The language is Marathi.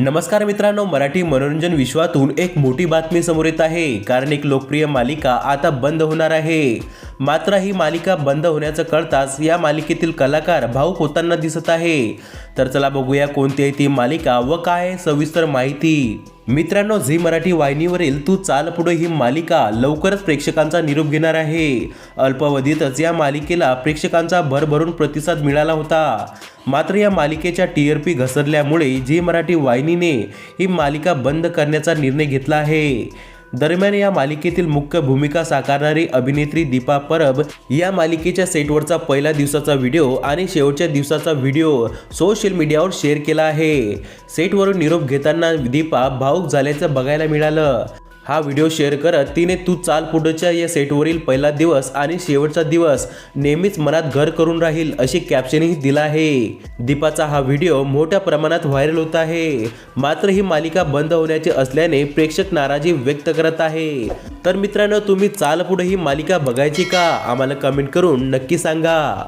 नमस्कार मित्रांनो मराठी मनोरंजन विश्वातून एक मोठी बातमी समोर येत आहे. कारण एक लोकप्रिय मालिका आता बंद होणार आहे. मात्र ही मालिका बंद होण्याचं कळताच या मालिकेतील कलाकार भाऊक होताना दिसत आहे. तर चला बघूया कोणती आहे ती मालिका व काय सविस्तर माहिती. मित्रांनो झी मराठी वाहिनीवरील तू चाल पुढे ही मालिका लवकरच प्रेक्षकांचा निरोप घेणार आहे. अल्पावधीतच या मालिकेला प्रेक्षकांचा भरभरून प्रतिसाद मिळाला होता. मात्र या मालिकेच्या टी आर पी घसरल्यामुळे झी मराठी वाहिनीने ही मालिका बंद करण्याचा निर्णय घेतला आहे. दरम्यान या मालिकेतील मुख्य भूमिका साकारणारी अभिनेत्री दीपा परब या मालिकेच्या सेटवरचा पहिल्या दिवसाचा व्हिडिओ आणि शेवटच्या दिवसाचा व्हिडिओ सोशल मीडियावर शेअर केला आहे. सेटवरून निरोप घेताना दीपा भाऊक झाल्याचं बघायला मिळालं. हा व्हिडिओ शेअर करत तिने तू चाल पुढच्या या सेटवरील पहिला दिवस आणि शेवटचा दिवस नेहमीच मनात घर करून राहील अशी कॅप्शनही दिला आहे. दीपाचा हा व्हिडिओ मोठ्या प्रमाणात व्हायरल होत आहे. मात्र ही मालिका बंद होण्याची असल्याने प्रेक्षक नाराजी व्यक्त करत आहे. तर मित्रांनो तुम्ही चाल पुढे ही मालिका बघायची का? आम्हाला कमेंट करून नक्की सांगा.